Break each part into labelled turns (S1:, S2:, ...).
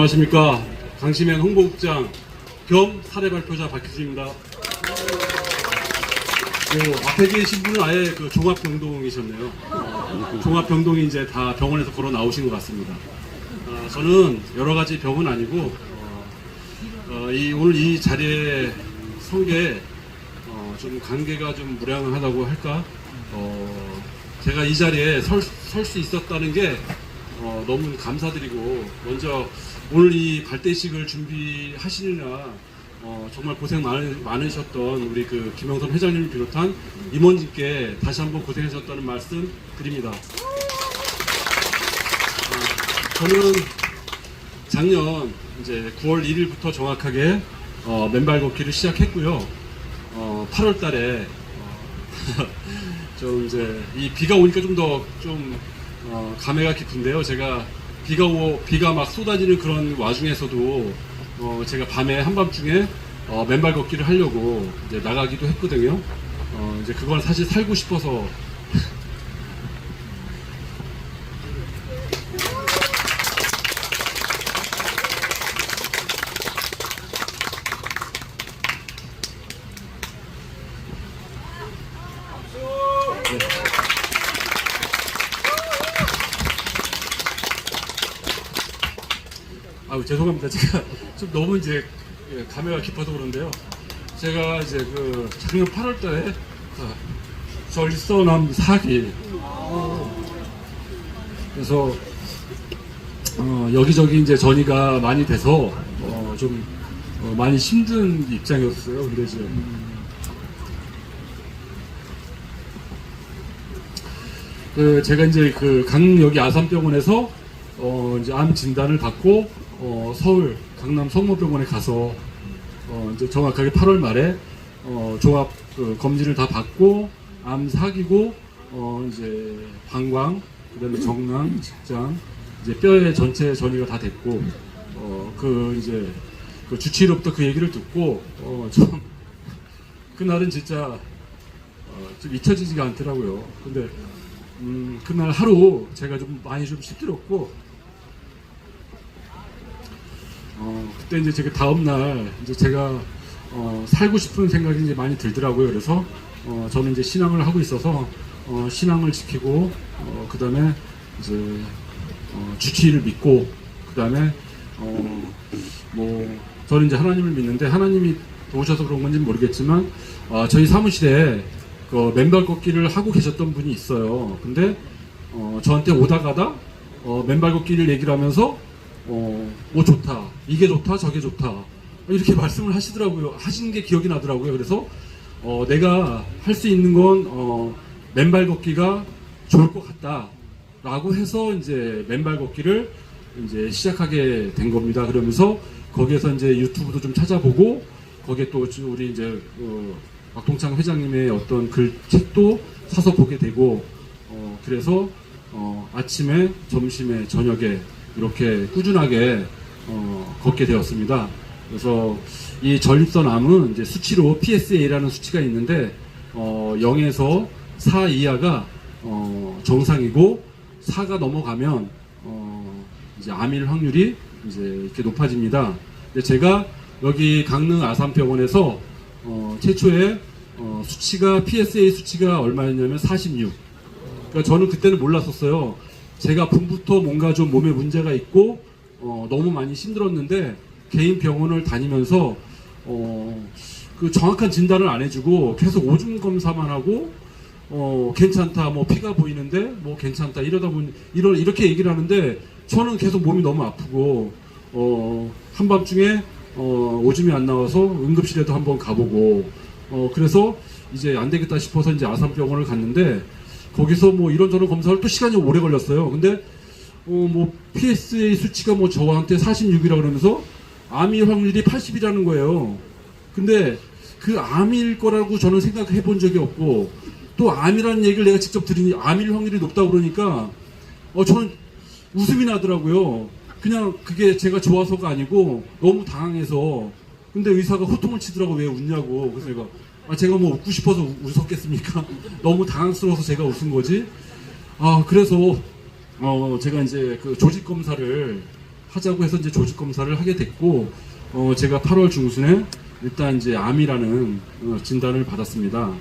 S1: 안녕하십니까 강심행 홍보국장 겸 사례 발표자 박효준입니다. 그 앞에 계신 분은 아예 그 종합병동이셨네요. 어, 종합병동이 이제 다 병원에서 걸어 나오신 것 같습니다. 아, 저는 여러 가지 병은 아니고 어, 어, 이 오늘 이 자리에 선게 어, 좀 관계가 좀 무량하다고 할까? 어, 제가 이 자리에 설 수 있었다는 게 어, 너무 감사드리고 먼저 오늘 이 발대식을 준비하시느라 어, 정말 고생 많으, 많으셨던 우리 그 김영선 회장님을 비롯한 임원님께 다시 한번 고생하셨다는 말씀 드립니다. 어, 저는 작년 이제 9월 1일부터 정확하게 어, 맨발 걷기를 시작했고요. 어, 8월 달에 어, 좀 이제 이 비가 오니까 좀 더좀 어, 감회가 깊은데요. 제가 비가 오 비가 막 쏟아지는 그런 와중에서도 어, 제가 밤에 한밤중에 어, 맨발 걷기를 하려고 이제 나가기도 했거든요. 어, 이제 그걸 사실 살고 싶어서 죄송합니다. 제가 좀 너무 이제 예, 감회가 깊어서 그런데요. 제가 이제 그 작년 8월 달에 절선암 사기 그래서 어, 여기저기 이제 전이가 많이 돼서 어, 좀 어, 많이 힘든 입장이었어요. 근데 이제 그 제가 이제 그 강여기 아산병원에서 어 이제 암 진단을 받고 어 서울 강남 성모병원에 가서 어 이제 정확하게 8월 말에 어 종합 그 검진을 다 받고 암 사기고 어 이제 방광 그다음에 정낭 직장 이제 뼈의 전체 전이가 다 됐고 어 그 이제 그 주치의로부터 그 얘기를 듣고 어 좀 그날은 진짜 어, 좀 잊혀지지가 않더라고요. 근데 음, 그날 하루 제가 좀 많이 좀 시들었고 어, 그때 이제 제가 다음 날 이제 제가 어, 살고 싶은 생각이 이제 많이 들더라고요. 그래서 어, 저는 이제 신앙을 하고 있어서 어, 신앙을 지키고 어, 그 다음에 이제 어, 주치의를 믿고 그 다음에 어, 뭐 저는 이제 하나님을 믿는데 하나님이 도우셔서 그런 건지 는 모르겠지만 어, 저희 사무실에 그 맨발 걷기를 하고 계셨던 분이 있어요. 근데 어, 저한테 오다 가다 어, 맨발 걷기를 얘기를 하면서 어, 뭐 좋다, 이게 좋다, 저게 좋다 이렇게 말씀을 하시더라고요. 하시는 게 기억이 나더라고요. 그래서 어, 내가 할 수 있는 건 어, 맨발 걷기가 좋을 것 같다라고 해서 이제 맨발 걷기를 이제 시작하게 된 겁니다. 그러면서 거기에서 이제 유튜브도 좀 찾아보고 거기에 또 우리 이제 어, 박동창 회장님의 어떤 글 책도 사서 보게 되고 어, 그래서 어, 아침에 점심에 저녁에 이렇게 꾸준하게 어, 걷게 되었습니다. 그래서 이 전립선암은 이제 수치로 PSA라는 수치가 있는데 어, 0에서 4 이하가 어, 정상이고 4가 넘어가면 어, 이제 암일 확률이 이제 이렇게 높아집니다. 근데 제가 여기 강릉 아산병원에서 어, 최초에 어, 수치가 PSA 수치가 얼마였냐면 46. 그러니까 저는 그때는 몰랐었어요. 제가 봄부터 뭔가 좀 몸에 문제가 있고 어, 너무 많이 힘들었는데 개인 병원을 다니면서 어, 그 정확한 진단을 안 해주고 계속 오줌 검사만 하고 어, 괜찮다, 뭐 피가 보이는데 뭐 괜찮다 이러다 보니 이러 이렇게 얘기를 하는데 저는 계속 몸이 너무 아프고 어, 한밤중에 어, 오줌이 안 나와서 응급실에도 한번 가보고 어, 그래서 이제 안 되겠다 싶어서 이제 아산병원을 갔는데 거기서 뭐 이런저런 검사를 또 시간이 오래 걸렸어요. 근데 어, 뭐 PSA 수치가 뭐 저한테 46이라 그러면서 암일 확률이 80이라는 거예요. 근데 그 암일 거라고 저는 생각해 본 적이 없고 또 암이라는 얘기를 내가 직접 들으니 암일 확률이 높다고 그러니까 어 저는 웃음이 나더라고요. 그냥 그게 제가 좋아서가 아니고 너무 당황해서 근데 의사가 호통을 치더라고 왜 웃냐고 그래서 내가 아 제가 뭐 웃고 싶어서 우- 웃었겠습니까? 너무 당황스러워서 제가 웃은 거지. 아 그래서 어 제가 이제 그 조직 검사를 하자고 해서 이제 조직 검사를 하게 됐고 어, 제가 8월 중순에 일단 이제 암이라는 어, 진단을 받았습니다.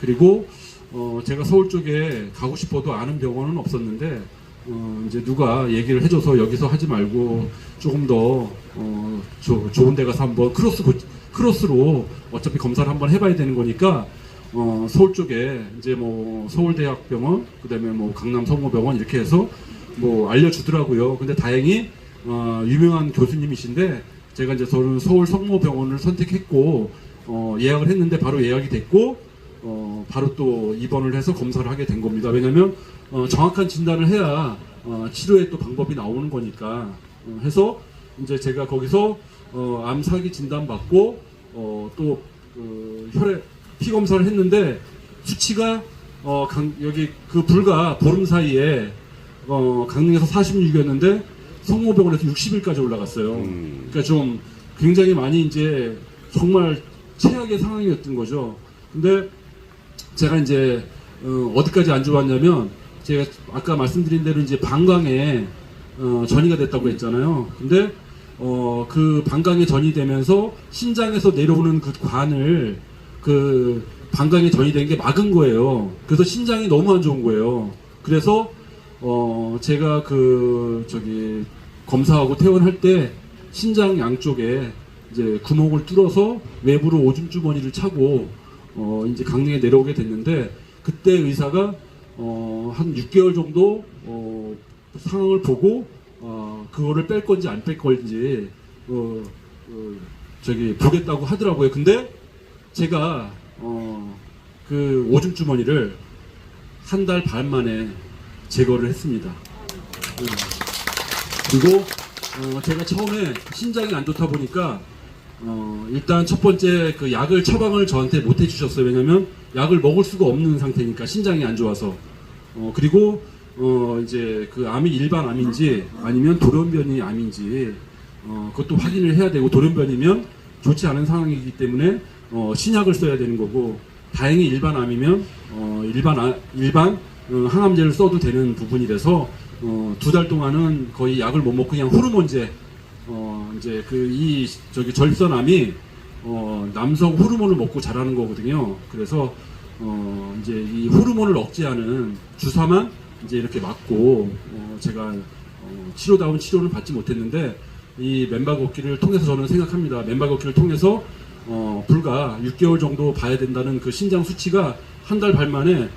S1: 그리고 어, 제가 서울 쪽에 가고 싶어도 아는 병원은 없었는데 어, 이제 누가 얘기를 해줘서 여기서 하지 말고 조금 더 어, 조- 좋은 데 가서 한번 크로스 고- 크로스로 어차피 검사를 한번 해봐야 되는 거니까 어, 서울 쪽에 이제 뭐 서울대학병원 그다음에 뭐 강남 성모병원 이렇게 해서 뭐 알려주더라고요. 근데 다행히 어, 유명한 교수님이신데 제가 이제 저는 서울 성모병원을 선택했고 어, 예약을 했는데 바로 예약이 됐고 어, 바로 또 입원을 해서 검사를 하게 된 겁니다. 왜냐하면 어, 정확한 진단을 해야 어, 치료의 또 방법이 나오는 거니까 어, 해서 이제 제가 거기서 어, 암 사기 진단 받고 어, 또 그, 혈액 피 검사를 했는데 수치가 어, 강- 여기 그 불과 보름 사이에 어, 강릉에서 46이었는데 성모병원에서 60일까지 올라갔어요. 그러니까 좀 굉장히 많이 이제 정말 최악의 상황이었던 거죠. 근데 제가 이제 어, 어디까지 안 좋았냐면 제가 아까 말씀드린 대로 이제 방광에 어, 전이가 됐다고 했잖아요. 근데 어, 그 방광에 전이 되면서 신장에서 내려오는 그 관을 그 방광에 전이 된 게 막은 거예요. 그래서 신장이 너무 안 좋은 거예요. 그래서 어, 제가 그 저기 검사하고 퇴원할 때 신장 양쪽에 이제 구멍을 뚫어서 외부로 오줌 주머니를 차고 어, 이제 강릉에 내려오게 됐는데 그때 의사가 어, 한 6개월 정도 어, 상황을 보고 어, 그거를 뺄 건지 안 뺄 건지 어, 어, 저기 보겠다고 하더라고요. 근데 제가 어, 그 오줌 주머니를 한 달 반 만에 제거를 했습니다. 음. 그리고 어, 제가 처음에 신장이 안 좋다 보니까 어, 일단 첫 번째 그 약을 처방을 저한테 못 해주셨어요. 왜냐면 약을 먹을 수가 없는 상태니까 신장이 안 좋아서. 어, 그리고 어, 이제 그 암이 일반 암인지 아니면 돌연변이 암인지 어, 그것도 확인을 해야 되고 돌연변이면 좋지 않은 상황이기 때문에 어, 신약을 써야 되는 거고 다행히 일반 암이면 어, 일반 아- 일반 어, 항암제를 써도 되는 부분이라서 어, 두 달 동안은 거의 약을 못 먹고 그냥 호르몬제 어, 이제 그 이 저기 절선암이 어, 남성 호르몬을 먹고 자라는 거거든요. 그래서 어, 이제 이 호르몬을 억제하는 주사만 이제 이렇게 맞고 어, 제가 어, 치료다운 치료를 받지 못했는데 이 맨발 걷기를 통해서 저는 생각합니다. 맨발 걷기를 통해서 어, 불과 6개월 정도 봐야 된다는 그 신장 수치가 한 달 반 만에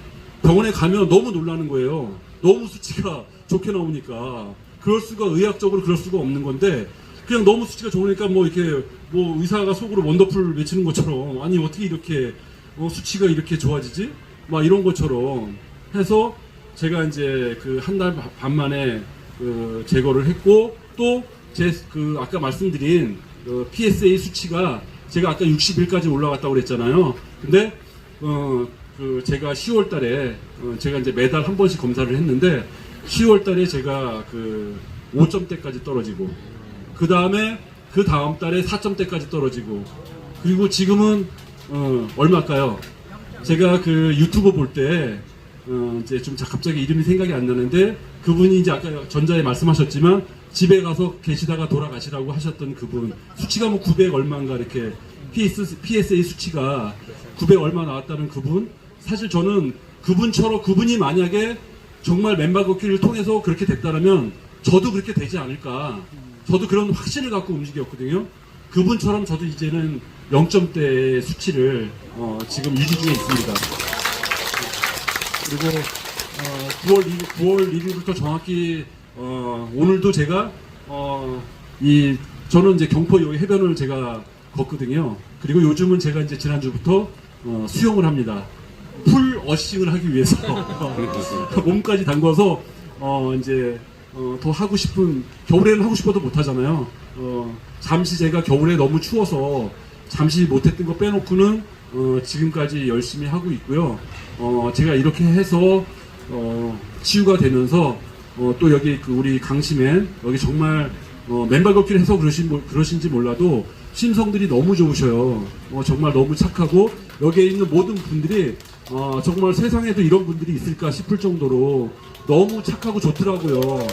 S1: 병원에 가면 너무 놀라는 거예요. 너무 수치가 좋게 나오니까 그럴 수가 의학적으로 그럴 수가 없는 건데 그냥 너무 수치가 좋으니까 뭐 이렇게 뭐 의사가 속으로 원더풀 외치는 것처럼 아니 어떻게 이렇게 어, 수치가 이렇게 좋아지지? 막 이런 것처럼 해서 제가 이제 그 한 달 반 만에 그 제거를 했고 또 제 그 아까 말씀드린 그 PSA 수치가 제가 아까 60일까지 올라갔다고 그랬잖아요. 근데 어 그 제가 10월 달에 어 제가 이제 매달 한 번씩 검사를 했는데 10월 달에 제가 그 5점대까지 떨어지고 그 다음에 그 다음 달에 4점대까지 떨어지고 그리고 지금은 어 얼마일까요? 제가 그 유튜브 볼때 어, 이제 좀 자- 갑자기 이름이 생각이 안 나는데 그분이 이제 아까 전자에 말씀하셨지만 집에 가서 계시다가 돌아가시라고 하셨던 그분 수치가 뭐 900 얼마인가 이렇게 PS, PSA 수치가 900 얼마 나왔다는 그분 사실 저는 그분처럼 그분이 만약에 정말 맨발 걷기를 통해서 그렇게 됐다면 저도 그렇게 되지 않을까 저도 그런 확신을 갖고 움직였거든요 그분처럼 저도 이제는 0점대 수치를 어, 지금 유지 중에 있습니다. 그리고 어, 9월 1일, 9월 1일부터 정확히 어, 오늘도 제가 어, 이 저는 이제 경포 여기 해변을 제가 걷거든요. 그리고 요즘은 제가 이제 지난주부터 어, 수영을 합니다. 풀 어싱을 하기 위해서 몸까지 담궈서 어, 이제 어, 더 하고 싶은 겨울에는 하고 싶어도 못 하잖아요. 어, 잠시 제가 겨울에 너무 추워서 잠시 못했던 거 빼놓고는 어, 지금까지 열심히 하고 있고요. 어, 제가 이렇게 해서 어, 치유가 되면서 어, 또 여기 그 우리 강심엔 여기 정말 어, 맨발 걷기를 해서 그러신, 모- 그러신지 몰라도 심성들이 너무 좋으셔요. 어, 정말 너무 착하고 여기에 있는 모든 분들이 어, 정말 세상에도 이런 분들이 있을까 싶을 정도로 너무 착하고 좋더라고요. 어,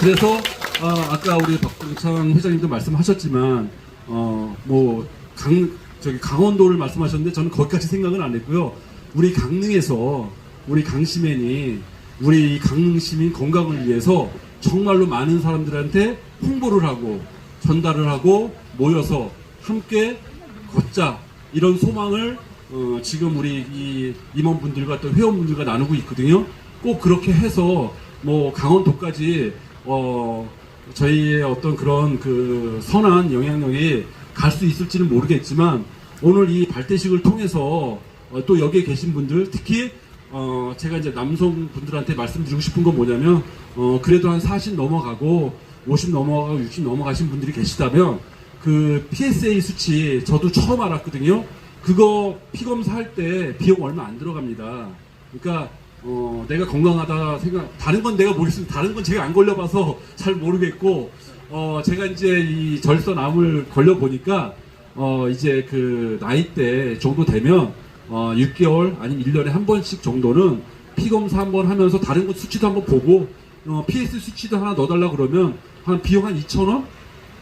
S1: 그래서 아, 아까 우리 박동창 회장님도 말씀하셨지만 어 뭐 강 저기 강원도를 말씀하셨는데 저는 거기까지 생각은 안 했고요. 우리 강릉에서 우리 강시민이 우리 강릉 시민 건강을 위해서 정말로 많은 사람들한테 홍보를 하고 전달을 하고 모여서 함께 걷자 이런 소망을 어, 지금 우리 이 임원분들과 또 회원분들과 나누고 있거든요. 꼭 그렇게 해서 뭐 강원도까지 어, 저희의 어떤 그런 그 선한 영향력이 갈 수 있을지는 모르겠지만 오늘 이 발대식을 통해서 어, 또 여기에 계신 분들 특히 어, 제가 이제 남성분들한테 말씀드리고 싶은 건 뭐냐면 어, 그래도 한 40 넘어가고 50 넘어가고 60 넘어가신 분들이 계시다면 그 PSA 수치 저도 처음 알았거든요. 그거 피 검사 할 때 비용 얼마 안 들어갑니다. 그러니까 어, 내가 건강하다 생각 다른 건 내가 모르겠습니다. 다른 건 제가 안 걸려봐서 잘 모르겠고 어, 제가 이제 이 절선암을 걸려 보니까 어, 이제 그 나이대 정도 되면 어, 6개월 아니면 1년에 한 번씩 정도는 피 검사 한 번 하면서 다른 것 수치도 한번 보고 어, PS 수치도 하나 넣어달라 그러면 한 비용 한 2천 원?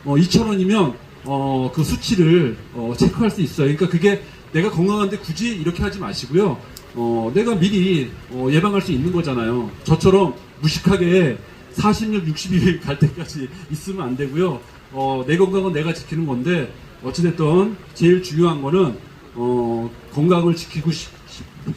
S1: 어, 2천 원이면 어, 그 수치를 어, 체크할 수 있어요. 그러니까 그게 내가 건강한데 굳이 이렇게 하지 마시고요. 어, 내가 미리 어, 예방할 수 있는 거잖아요. 저처럼 무식하게 40일, 60일 갈 때까지 있으면 안 되고요. 어, 내 건강은 내가 지키는 건데 어찌됐든 제일 중요한 거는 어, 건강을 지키고 싶,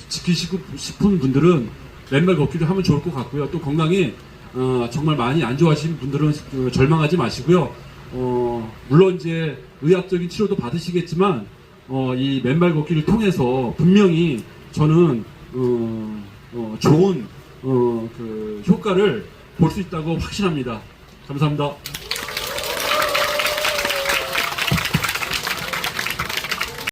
S1: 지키시고 싶은 분들은 맨발 걷기를 하면 좋을 것 같고요. 또 건강이 어, 정말 많이 안 좋아하시는 분들은 어, 절망하지 마시고요. 어, 물론 이제 의학적인 치료도 받으시겠지만 어, 이 맨발 걷기를 통해서 분명히 저는 어, 어, 좋은 어, 그 효과를 볼 수 있다고 확신합니다. 감사합니다.